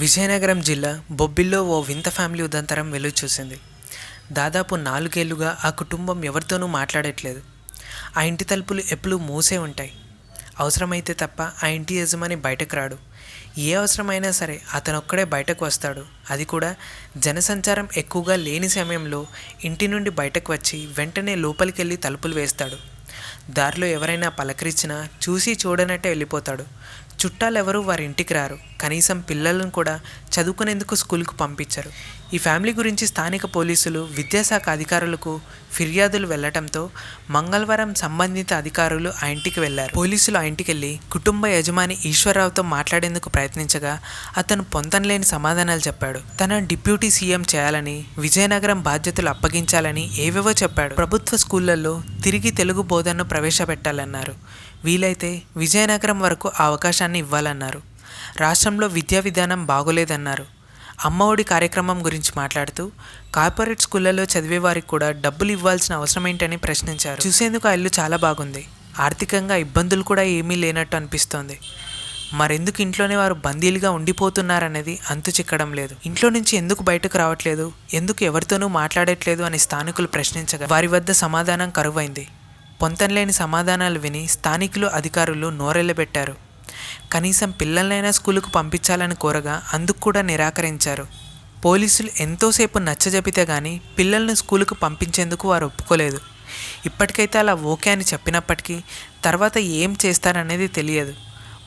విజయనగరం జిల్లా బొబ్బిల్లో ఓ వింత ఫ్యామిలీ ఉదంతరం వెలుగు చూసింది. దాదాపు నాలుగేళ్ళుగా ఆ కుటుంబం ఎవరితోనూ మాట్లాడట్లేదు. ఆ ఇంటి తలుపులు ఎప్పుడూ మూసే ఉంటాయి. అవసరమైతే తప్ప ఆ ఇంటి యజమాని బయటకు రాడు. ఏ అవసరమైనా సరే అతనొక్కడే బయటకు వస్తాడు. అది కూడా జనసంచారం ఎక్కువగా లేని సమయంలో ఇంటి నుండి బయటకు వచ్చి వెంటనే లోపలికి వెళ్ళి తలుపులు వేస్తాడు. దారిలో ఎవరైనా పలకరించినా చూసి చూడనట్టే వెళ్ళిపోతాడు. చుట్టాలెవరూ వారి ఇంటికి రారు. కనీసం పిల్లలను కూడా చదువుకునేందుకు స్కూల్కు పంపించరు. ఈ ఫ్యామిలీ గురించి స్థానిక పోలీసులు విద్యాశాఖ అధికారులకు ఫిర్యాదులు వెళ్ళటంతో మంగళవారం సంబంధిత అధికారులు ఆ ఇంటికి వెళ్ళారు. పోలీసులు ఆ ఇంటికి వెళ్ళి కుటుంబ యజమాని ఈశ్వరరావుతో మాట్లాడేందుకు ప్రయత్నించగా అతను పొంతనలేని సమాధానాలు చెప్పాడు. తన డిప్యూటీ సీఎం చేయాలని విజయనగరం బాధ్యతలు అప్పగించాలని ఏవేవో చెప్పాడు. ప్రభుత్వ స్కూళ్ళలో తిరిగి తెలుగు బోధనను ప్రవేశపెట్టాలన్నారు. వీలైతే విజయనగరం వరకు ఆ అవకాశాన్ని ఇవ్వాలన్నారు. రాష్ట్రంలో విద్యా విధానం బాగోలేదన్నారు. అమ్మఒడి కార్యక్రమం గురించి మాట్లాడుతూ కార్పొరేట్ స్కూళ్ళలో చదివే వారికి కూడా డబ్బులు ఇవ్వాల్సిన అవసరం ఏంటని ప్రశ్నించారు. చూసేందుకు ఆ ఇల్లు చాలా బాగుంది. ఆర్థికంగా ఇబ్బందులు కూడా ఏమీ లేనట్టు అనిపిస్తోంది. మరెందుకు ఇంట్లోనే వారు బందీలుగా ఉండిపోతున్నారనేది అంతు చిక్కడం లేదు. ఇంట్లో నుంచి ఎందుకు బయటకు రావట్లేదు? ఎందుకు ఎవరితోనూ మాట్లాడట్లేదు అని స్థానికులు ప్రశ్నించగా వారి వద్ద సమాధానం కరువైంది. పొంతనలేని సమాధానాలు విని స్థానికులు అధికారులు నోరెళ్ళబెట్టారు. కనీసం పిల్లలైనా స్కూలుకు పంపించాలని కోరగా అందుకు కూడా నిరాకరించారు. పోలీసులు ఎంతోసేపు నచ్చజెపితే కానీ పిల్లల్ని స్కూలుకు పంపించేందుకు వారు ఒప్పుకోలేదు. ఇప్పటికైతే అలా ఓకే అని చెప్పినప్పటికీ తర్వాత ఏం చేస్తారనేది తెలియదు.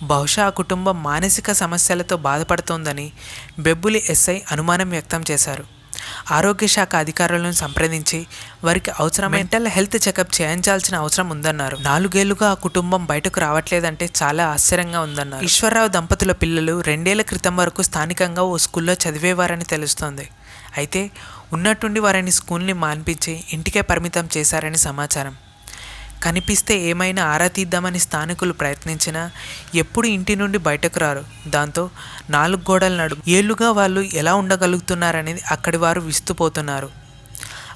బహుశా ఆ కుటుంబం మానసిక సమస్యలతో బాధపడుతోందని బెబ్బులి ఎస్ఐ అనుమానం వ్యక్తం చేశారు. ఆరోగ్య శాఖ అధికారులను సంప్రదించి వారికి అవసరమైన మెంటల్ హెల్త్ చెకప్ చేయించాల్సిన అవసరం ఉందన్నారు. నాలుగేళ్ళుగా ఆ కుటుంబం బయటకు రావట్లేదంటే చాలా ఆశ్చర్యంగా ఉందన్నారు. ఈశ్వరరావు దంపతుల పిల్లలు రెండేళ్ళ క్రితం వరకు స్థానికంగా ఓ స్కూల్లో చదివేవారని తెలుస్తోంది. అయితే ఉన్నట్టుండి వారిని స్కూల్ని మాన్పించి ఇంటికే పరిమితం చేశారని సమాచారం. కనిపిస్తే ఏమైనా ఆరా తీద్దామని స్థానికులు ప్రయత్నించినా ఎప్పుడు ఇంటి నుండి బయటకు రారు. దాంతో నాలుగు గోడల నడు ఏళ్ళుగా వాళ్ళు ఎలా ఉండగలుగుతున్నారనేది అక్కడి వారు విస్తుపోతున్నారు.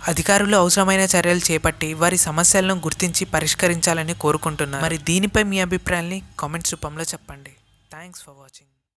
అధికారులు అవసరమైన చర్యలు చేపట్టి వారి సమస్యలను గుర్తించి పరిష్కరించాలని కోరుకుంటున్నారు. మరి దీనిపై మీ అభిప్రాయాన్ని కామెంట్స్ రూపంలో చెప్పండి. Thanks for watching.